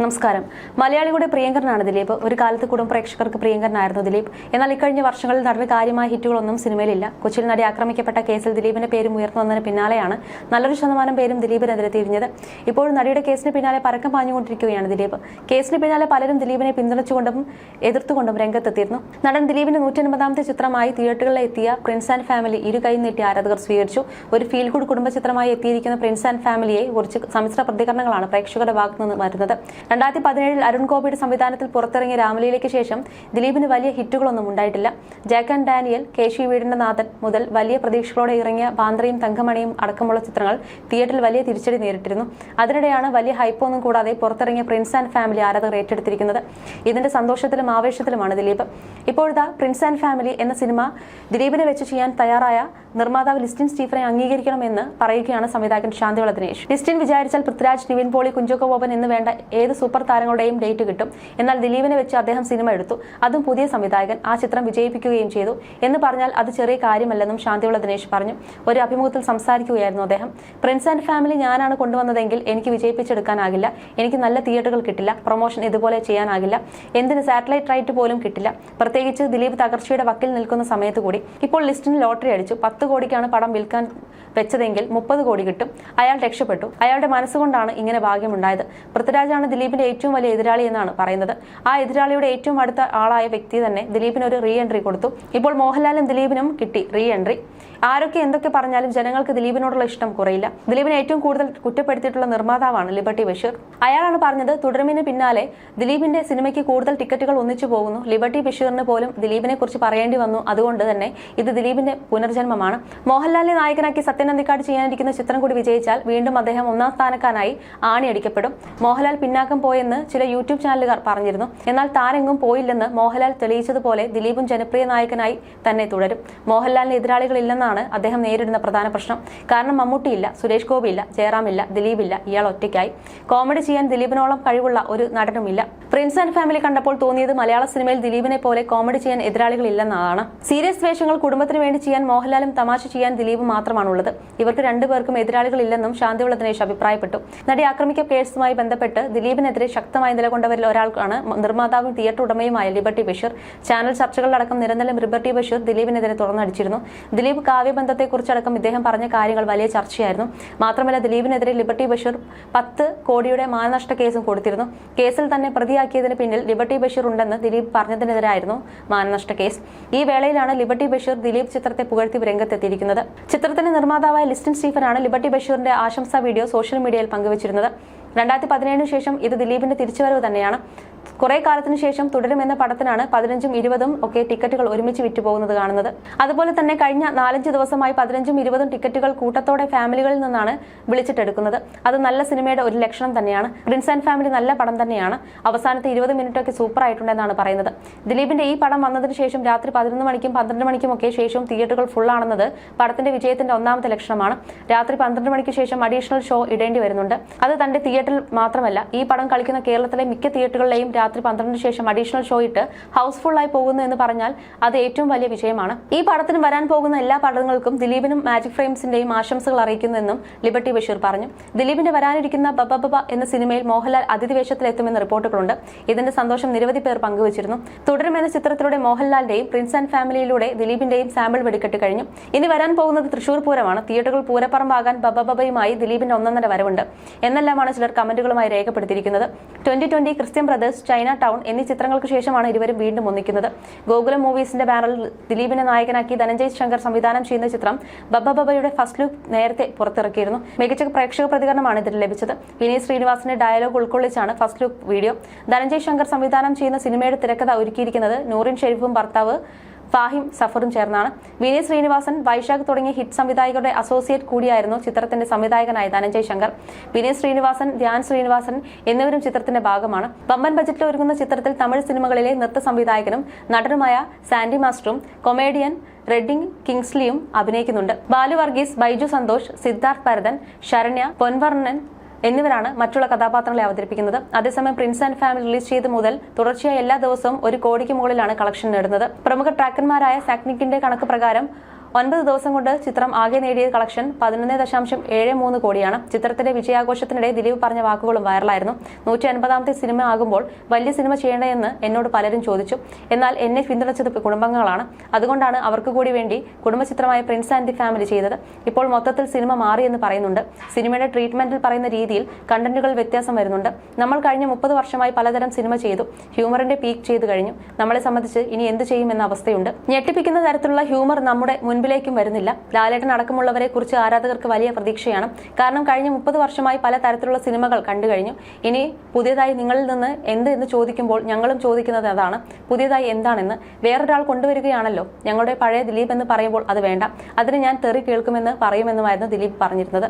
നമസ്കാരം. മലയാളികളുടെ പ്രിയങ്കരനാണ് ദിലീപ്. ഒരു കാലത്ത് കുടുംബ പ്രേക്ഷകർക്ക് പ്രിയങ്കരനായിരുന്നു ദിലീപ്. എന്നാൽ ഇക്കഴിഞ്ഞ വർഷങ്ങളിൽ നടന്ന കാര്യമായ ഹിറ്റുകളൊന്നും സിനിമയിലില്ല. കൊച്ചിയിൽ നടി ആക്രമിക്കപ്പെട്ട കേസിൽ ദിലീപിന്റെ പേരും ഉയർന്നു വന്നതിന് പിന്നാലെയാണ് നല്ലൊരു ശതമാനം പേരും ദിലീപിനെതിരെ തിരിഞ്ഞത്. ഇപ്പോൾ നടിയുടെ കേസിന് പിന്നാലെ പരക്കം പാഞ്ഞുകൊണ്ടിരിക്കുകയാണ് ദിലീപ്. കേസിന് പിന്നാലെ പലരും ദിലീപിനെ പിന്തുണച്ചുകൊണ്ടും എതിർത്തുകൊണ്ടും രംഗത്തെത്തിയിരുന്നു. നടൻ ദിലീപിന്റെ നൂറ്റൻപതാമത്തെ ചിത്രമായി തിയേറ്ററുകളിൽ എത്തിയ പ്രിൻസ് ആൻഡ് ഫാമിലി ഇരു കൈ നീട്ടി ആരാധകർ സ്വീകരിച്ചു. ഒരു ഫീൽ ഗുഡ് കുടുംബ ചിത്രമായി എത്തിയിരിക്കുന്ന പ്രിൻസ് ആൻഡ് ഫാമിലിയെ കുറിച്ച് സമ്മിശ്ര പ്രതികരണങ്ങളാണ് പ്രേക്ഷകരുടെ ഭാഗത്തുനിന്ന് വരുന്നത്. രണ്ടായിരത്തി പതിനേഴിൽ അരുൺ ഗോപിയുടെ സംവിധാനത്തിൽ പുറത്തിറങ്ങിയ രാമലീലയ്ക്ക് ശേഷം ദിലീപിന് വലിയ ഹിറ്റുകളൊന്നും ഉണ്ടായിട്ടില്ല. ജാക്ക് ആൻഡ് ഡാനിയൽ കേശി വീടിന്റെ നാഥൻ മുതൽ വലിയ പ്രതീക്ഷകളോടെ ഇറങ്ങിയ ബാന്ദ്രയും തങ്കമണിയും അടക്കമുള്ള ചിത്രങ്ങൾ തിയേറ്ററിൽ വലിയ തിരിച്ചടി നേരിട്ടിരുന്നു. അതിനിടെയാണ് വലിയ ഹൈപ്പൊന്നും കൂടാതെ പുറത്തിറങ്ങിയ പ്രിൻസ് ആൻഡ് ഫാമിലി ആരാധകർ ഏറ്റെടുത്തിരിക്കുന്നത്. ഇതിന്റെ സന്തോഷത്തിലും ആവേശത്തിലുമാണ് ദിലീപ്. ഇപ്പോഴത്തെ പ്രിൻസ് ആൻഡ് ഫാമിലി എന്ന സിനിമ ദിലീപിനെ വെച്ച് ചെയ്യാൻ തയ്യാറായ നിർമ്മാതാവ് ലിസ്റ്റിൻ സ്റ്റീഫനെ അംഗീകരിക്കണമെന്ന് പറയുകയാണ് സംവിധായകൻ ശാന്തിവള ദിനേശ്. ലിസ്റ്റിൻ വിചാരിച്ചാൽ പൃഥ്വിരാജ് നിവിൻ പോളി കുഞ്ചോക്കോ ബോബൻ എന്ന് വേണ്ട ഏത് സൂപ്പർ താരങ്ങളുടെയും ഡേറ്റ് കിട്ടും. എന്നാൽ ദിലീപിനെ വെച്ച് അദ്ദേഹം സിനിമ എടുത്തു. അതും പുതിയ സംവിധായകൻ ആ ചിത്രം വിജയിപ്പിക്കുകയും ചെയ്തു. എന്ന് പറഞ്ഞാൽ അത് ചെറിയ കാര്യമല്ലെന്നും ശാന്തിയുള്ള ദിനേശ് പറഞ്ഞു. ഒരു അഭിമുഖത്തിൽ സംസാരിക്കുകയായിരുന്നു അദ്ദേഹം. പ്രിൻസ് ആൻഡ് ഫാമിലി ഞാനാണ് കൊണ്ടുവന്നതെങ്കിൽ എനിക്ക് വിജയിപ്പിച്ചെടുക്കാനാകില്ല. എനിക്ക് നല്ല തിയേറ്ററുകൾ കിട്ടില്ല. പ്രൊമോഷൻ ഇതുപോലെ ചെയ്യാനാകില്ല. എന്തിന് സാറ്റലൈറ്റ് റൈറ്റ് പോലും കിട്ടില്ല. പ്രത്യേകിച്ച് ദിലീപ് തകർച്ചയുടെ വക്കിൽ നിൽക്കുന്ന സമയത്ത് കൂടി. ഇപ്പോൾ ലിസ്റ്റിന് ലോട്ടറി അടിച്ചു. പത്ത് കോടിക്കാണ് പടം വിൽക്കാൻ വെച്ചതെങ്കിൽ മുപ്പത് കോടി കിട്ടും. അയാൾ രക്ഷപ്പെട്ടു. അയാളുടെ മനസ്സുകൊണ്ടാണ് ഇങ്ങനെ ഭാഗ്യമുണ്ടായത് പൃഥ്വിരാജാണ് ദിലീപിന്റെ ഏറ്റവും വലിയ എതിരാളി എന്നാണ് പറയുന്നത്. ആ എതിരാളിയുടെ ഏറ്റവും അടുത്ത ആളായ വ്യക്തി തന്നെ ദിലീപിന് ഒരു റീ എൻട്രി കൊടുത്തു. ഇപ്പോൾ മോഹൻലാലും ദിലീപിനും കിട്ടി റീ എൻട്രി ആരൊക്കെ എന്തൊക്കെ പറഞ്ഞാലും ജനങ്ങൾക്ക് ദിലീപിനോടുള്ള ഇഷ്ടം കുറയില്ല. ദിലീപിനെ ഏറ്റവും കൂടുതൽ കുറ്റപ്പെടുത്തിയിട്ടുള്ള നിർമ്മാതാവാണ് ലിബർട്ടി ബഷീർ. അയാളാണ് പറഞ്ഞത് തുടരുമിന് പിന്നാലെ ദിലീപിന്റെ സിനിമയ്ക്ക് കൂടുതൽ ടിക്കറ്റുകൾ ഒന്നിച്ചു പോകുന്നു. ലിബർട്ടി ബഷീറിന് പോലും ദിലീപിനെ കുറിച്ച് പറയേണ്ടി വന്നു. അതുകൊണ്ട് തന്നെ ഇത് ദിലീപിന്റെ പുനർജന്മമാണ്. മോഹൻലാലിനെ നായകനാക്കി സത്യൻ അന്തിക്കാട് ചെയ്യാനിരിക്കുന്ന ചിത്രം കൂടി വിജയിച്ചാൽ വീണ്ടും അദ്ദേഹം ഒന്നാം സ്ഥാനക്കാരനായി ആണിയടിക്കപ്പെടും. മോഹൻലാൽ പിന്നാക്കം പോയെന്ന് ചില യൂട്യൂബ് ചാനലുകാർ പറഞ്ഞിരുന്നു. എന്നാൽ താരെങ്ങും പോയില്ലെന്ന് മോഹൻലാൽ തെളിയിച്ചതുപോലെ ദിലീപും ജനപ്രിയ നായകനായി തന്നെ തുടരും. മോഹൻലാലിന് എതിരാളികളില്ലെന്നാണ് അദ്ദേഹം നേരിടുന്ന പ്രധാന പ്രശ്നം. കാരണം മമ്മൂട്ടി ഇല്ല സുരേഷ് ഗോപി ഇല്ല ജയറാമില്ല ദിലീപില്ല ഇയാൾ ഒറ്റയ്ക്കായി. കോമഡി ചെയ്യാൻ ദിലീപിനോളം കഴിവുള്ള ഒരു നടനുമില്ല പ്രിൻസ് ആൻഡ് ഫാമിലി കണ്ടപ്പോൾ തോന്നിയത് മലയാള സിനിമയിൽ ദിലീപിനെ പോലെ കോമഡി ചെയ്യാൻ എതിരാളികളില്ലെന്നതാണ് സീരിയസ് വേഷങ്ങൾ കുടുംബത്തിന് വേണ്ടി ചെയ്യാൻ മോഹൻലാലും തമാശ ചെയ്യാൻ ദിലീപ് മാത്രമാണുള്ളത്. ഇവർക്ക് രണ്ടുപേർക്കും എതിരാളികളില്ലെന്നും ശാന്തിവിള ദിനേശ് അഭിപ്രായപ്പെട്ടു. നടി ആക്രമിക്ക കേസുമായി ബന്ധപ്പെട്ട് ദിലീപിനെതിരെ ശക്തമായി നിലകൊണ്ടവരിൽ ഒരാൾക്കാണ് നിർമ്മാതാവും തിയേറ്റർ ഉടമയുമായ ലിബർട്ടി ബഷീർ. ചാനൽ ചർച്ചകളിലടക്കം നിരന്തരം ലിബർട്ടി ബഷീർ ദിലീപിനെതിരെ തുറന്നടിച്ചിരുന്നു. ദിലീപ് കാവ്യബന്ധത്തെക്കുറിച്ചടക്കം ഇദ്ദേഹം പറഞ്ഞ കാര്യങ്ങൾ വലിയ ചർച്ചയായിരുന്നു. മാത്രമല്ല ദിലീപിനെതിരെ ലിബർട്ടി ബഷീർ പത്ത് കോടിയുടെ മാനനഷ്ട കേസും കൊടുത്തിരുന്നു. കേസിൽ തന്നെ പ്രതിയാക്കിയതിന് പിന്നിൽ ലിബർട്ടി ബഷീർ ഉണ്ടെന്ന് ദിലീപ് പറഞ്ഞതിനെതിരായിരുന്നു മാനനഷ്ട കേസ്. ഈ വേളയിലാണ് ലിബർട്ടി ബഷീർ ദിലീപ് ചിത്രത്തെ പുകഴ്ത്തി രംഗത്തെത്തിയിരിക്കുന്നത്. ചിത്രത്തിന്റെ നിർമ്മാതാവായ ലിസ്റ്റിൻ സ്റ്റീഫനാണ് ലിബർട്ടി ബഷീറിന്റെ ആശംസാ വീഡിയോ സോഷ്യൽ മീഡിയയിൽ പങ്കുവച്ചിരുന്നത്. രണ്ടായിരത്തി പതിനേഴിന് ശേഷം ഇത് ദിലീപിന്റെ തിരിച്ചുവരവ് തന്നെയാണ്. കുറെ കാലത്തിന് ശേഷം തുടരുമെന്ന പടത്തിനാണ് പതിനഞ്ചും ഇരുപതും ഒക്കെ ടിക്കറ്റുകൾ ഒരുമിച്ച് വിറ്റുപോകുന്നത് കാണുന്നത്. അതുപോലെ തന്നെ കഴിഞ്ഞ നാലഞ്ച് ദിവസമായി പതിനഞ്ചും ഇരുപതും ടിക്കറ്റുകൾ കൂട്ടത്തോടെ ഫാമിലികളിൽ നിന്നാണ് വിളിച്ചിട്ടെടുക്കുന്നത്. അത് നല്ല സിനിമയുടെ ഒരു ലക്ഷണം തന്നെയാണ്. പ്രിൻസ് ആൻഡ് ഫാമിലി നല്ല പടം തന്നെയാണ്. അവസാനത്തെ ഇരുപത് മിനിറ്റ് ഒക്കെ സൂപ്പർ ആയിട്ടുണ്ടെന്നാണ് പറയുന്നത്. ദിലീപിന്റെ ഈ പടം വന്നതിന് ശേഷം രാത്രി പതിനൊന്ന് മണിക്കും പന്ത്രണ്ട് മണിക്കും ഒക്കെ ശേഷവും തിയേറ്ററുകൾ ഫുൾ ആണെന്നത് പടത്തിന്റെ വിജയത്തിന്റെ ഒന്നാമത്തെ ലക്ഷണമാണ്. രാത്രി പന്ത്രണ്ട് മണിക്ക് ശേഷം അഡീഷണൽ ഷോ ഇടേണ്ടി വരുന്നുണ്ട്. അത് തന്റെ തിയേറ്ററിൽ മാത്രമല്ല ഈ പടം കളിക്കുന്ന കേരളത്തിലെ മിക്ക തിയേറ്ററുകളിലെയും രാത്രി പന്ത്രണ്ടിന് ശേഷം അഡീഷണൽ ഷോ ഇട്ട് ഹൗസ്ഫുൾ ആയി പോകുന്നു എന്ന് പറഞ്ഞാൽ അത് ഏറ്റവും വലിയ വിജയമാണ്. ഈ പടത്തിന് വരാൻ പോകുന്ന എല്ലാ പടങ്ങൾക്കും ദിലീപിനും മാജിക് ഫ്രെയിംസിന്റെയും ആശംസകൾ അറിയിക്കുന്നെന്നും ലിബർട്ടി ബഷീർ പറഞ്ഞു. ദിലീപിന്റെ വരാനിരിക്കുന്ന ബബബബ എന്ന സിനിമയിൽ മോഹൻലാൽ അതിഥി വേഷത്തിലെത്തുമെന്ന് റിപ്പോർട്ടുകളുണ്ട്. ഇതിന്റെ സന്തോഷം നിരവധി പേർ പങ്കുവച്ചിരുന്നു. തുടരുമെന്ന ചിത്രത്തിലൂടെ മോഹൻലാലിന്റെയും പ്രിൻസ് ആൻഡ് ഫാമിലിയിലൂടെ ദിലീപിന്റെയും സാമ്പിൾ വെടിക്കെട്ട് കഴിഞ്ഞു. ഇനി വരാൻ പോകുന്നത് തൃശൂർ പൂരമാണ്. തിയേറ്ററുകൾ പൂരപ്പറമ്പാകാൻ ബബബബയുമായി ദിലീപിന്റെ ഒന്നൊന്നര വരവുണ്ട്. എന്നെല്ലാമാണ് ചിലർ കമന്റുകളുമായി രേഖപ്പെടുത്തിയിരിക്കുന്നത്. Twenty twenty Christian brothers Chinatown എന്നീ ചിത്രങ്ങൾക്ക് ശേഷമാണ് ഇരുവരും വീണ്ടും ഒന്നിക്കുന്നത്. ഗോകുലം മൂവീസിന്റെ ബാനറിൽ ദിലീപിനെ നായകനാക്കി ധനഞ്ജയ് ശങ്കർ സംവിധാനം ചെയ്യുന്ന ചിത്രം ബബബബയുടെ ഫസ്റ്റ് ലുക്ക് നേരത്തെ പുറത്തിറക്കിയിരുന്നു. മികച്ച പ്രേക്ഷക പ്രതികരണമാണ് ഇതിൽ ലഭിച്ചത്. വിനീത് ശ്രീനിവാസിന്റെ dialogue ഉൾക്കൊള്ളിച്ചാണ് first look video. Dhananjay Shankar സംവിധാനം ചെയ്യുന്ന സിനിമയുടെ തിരക്കഥ ഒരുക്കിയിരിക്കുന്നത് നൂറിൻ ഷെരീഫും ഭർത്താവ് ഫാഹിം സഫറും ചേർന്നാണ്. വിനീത് ശ്രീനിവാസൻ വൈശാഖ് തുടങ്ങിയ ഹിറ്റ് സംവിധായകരുടെ അസോസിയേറ്റ് കൂടിയായിരുന്നു ചിത്രത്തിന്റെ സംവിധായകനായ ധനഞ്ജയ് ശങ്കർ. വിനീത് ശ്രീനിവാസൻ ധ്യാൻ ശ്രീനിവാസൻ എന്നിവരും ചിത്രത്തിന്റെ ഭാഗമാണ്. വമ്പൻ ബജറ്റിൽ ഒരുങ്ങുന്ന ചിത്രത്തിൽ തമിഴ് സിനിമകളിലെ നൃത്ത സംവിധായകനും നടനുമായ സാൻഡി മാസ്റ്ററും കൊമേഡിയൻ റെഡിംഗ് കിങ്സ്ലിയും അഭിനയിക്കുന്നുണ്ട്. ബാലു വർഗീസ് ബൈജു സന്തോഷ് സിദ്ധാർത്ഥ് ഭരതൻ ശരണ്യ പൊൻവർണൻ എന്നിവരാണ് മറ്റുള്ള കഥാപാത്രങ്ങളെ അവതരിപ്പിക്കുന്നത്. അതേസമയം പ്രിൻസ് ആൻഡ് ഫാമിലി റിലീസ് ചെയ്ത് മുതൽ തുടർച്ചയായി എല്ലാ ദിവസവും ഒരു കോടിക്ക് മുകളിലാണ് കളക്ഷൻ നേടുന്നത്. പ്രമുഖ ട്രാക്കർമാരായ സാക്നിക്കിന്റെ കണക്ക് പ്രകാരം ഒൻപത് ദിവസം കൊണ്ട് ചിത്രം ആകെ നേടിയ കളക്ഷൻ പതിനൊന്ന് ദശാംശം ഏഴ് മൂന്ന് കോടിയാണ്. ചിത്രത്തിന്റെ വിജയാഘോഷത്തിനിടെ ദിലീപ് പറഞ്ഞ വാക്കുകളും വൈറലായിരുന്നു. നൂറ്റി അൻപതാമത്തെ സിനിമ ആകുമ്പോൾ വലിയ സിനിമ ചെയ്യണമെന്ന് എന്നോട് പലരും ചോദിച്ചു. എന്നാൽ എന്നെ പിന്തുണച്ചത് കുടുംബങ്ങളാണ്. അതുകൊണ്ടാണ് അവർക്ക് കൂടി വേണ്ടി കുടുംബചിത്രമായ പ്രിൻസ് ആൻഡ് ദി ഫാമിലി ചെയ്തത്. ഇപ്പോൾ മൊത്തത്തിൽ സിനിമ മാറിയെന്ന് പറയുന്നുണ്ട്. സിനിമയുടെ ട്രീറ്റ്മെന്റിൽ പറയുന്ന രീതിയിൽ കണ്ടന്റുകൾ വ്യത്യാസം വരുന്നുണ്ട്. നമ്മൾ കഴിഞ്ഞ മുപ്പത് വർഷമായി പലതരം സിനിമ ചെയ്തു. ഹ്യൂമറിന്റെ പീക്ക് ചെയ്തു കഴിഞ്ഞു. നമ്മളെ സംബന്ധിച്ച് ഇനി എന്ത് ചെയ്യുമെന്ന അവസ്ഥയുണ്ട്. ഞെട്ടിപ്പിക്കുന്ന തരത്തിലുള്ള ഹ്യൂമർ നമ്മുടെ മുൻപിലേക്കും വരുന്നില്ല. ലാലേട്ടൻ അടക്കമുള്ളവരെ കുറിച്ച് ആരാധകർക്ക് വലിയ പ്രതീക്ഷയാണ്. കാരണം കഴിഞ്ഞ മുപ്പത് വർഷമായി പല തരത്തിലുള്ള സിനിമകൾ കണ്ടു കഴിഞ്ഞു. ഇനി പുതിയതായി നിങ്ങളിൽ നിന്ന് എന്ത് എന്ന് ചോദിക്കുമ്പോൾ ഞങ്ങളും ചോദിക്കുന്നത് അതാണ്. പുതിയതായി എന്താണെന്ന് വേറൊരാൾ കൊണ്ടുവരികയാണല്ലോ. ഞങ്ങളുടെ പഴയ ദിലീപ് എന്ന് പറയുമ്പോൾ അത് വേണ്ട. അതിന് ഞാൻ തെറി കേൾക്കുമെന്ന് പറയുമെന്നുമായിരുന്നു ദിലീപ് പറഞ്ഞിരുന്നത്.